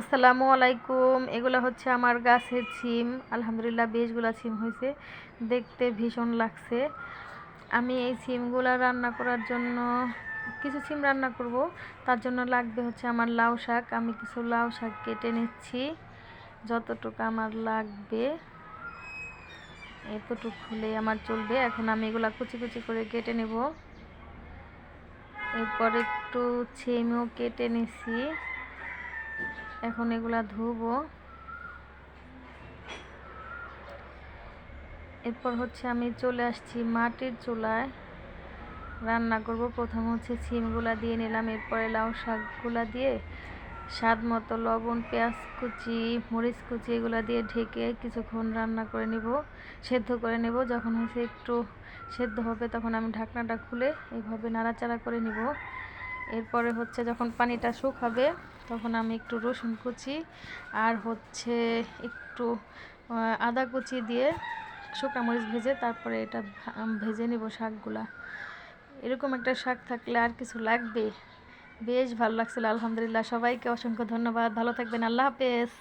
আসসালামু আলাইকুম। এগুলো হচ্ছে আমার গাছের সিম আলহামদুলিল্লাহ বেশগুলো সিম হয়েছে দেখতে ভীষণ লাগছে। আমি এই সিমগুলো রান্না করার জন্য কিছু সিম রান্না করব। তার জন্য লাগবে হচ্ছে আমার লাউ শাক। আমি কিছু লাউ শাক কেটে নিচ্ছি। যতটুকু আমার লাগবে, এতটুকু হলে আমার চলবে। এখন আমি এগুলা কুচি কুচি করে কেটে নেব। এরপর একটু ছিমও কেটে নিছি। এখন এগুলা ধুবো। এরপর হচ্ছে আমি চলে আসছি মাটির চুলায়। রান্না করব। প্রথম হচ্ছে সিমগুলা দিয়ে নিলাম। এরপরে লাউ শাকগুলা দিয়ে স্বাদ মতো লবণ, পেঁয়াজ কুচি, মরিচ কুচি এগুলো দিয়ে ঢেকে কিছুক্ষণ রান্না করে নেব, সেদ্ধ করে নেব। যখন হচ্ছে একটু সেদ্ধ হবে তখন আমি ঢাকনাটা খুলে এইভাবে নাড়াচাড়া করে নিব। এরপরে হচ্ছে যখন পানিটা শুকাবে, তখন আমি একটু রসুন কুচি আর হচ্ছে একটু আদা কুচি দিয়ে শুকনো মরিচ ভেজে তারপরে এটা ভেজে নেব শাকগুলা। এরকম একটা শাক থাকলে আর কিছু লাগবে। বেশ ভালো লাগছিল, আলহামদুলিল্লাহ। সবাইকে অসংখ্য ধন্যবাদ। ভালো থাকবেন। আল্লাহ হাফেজ।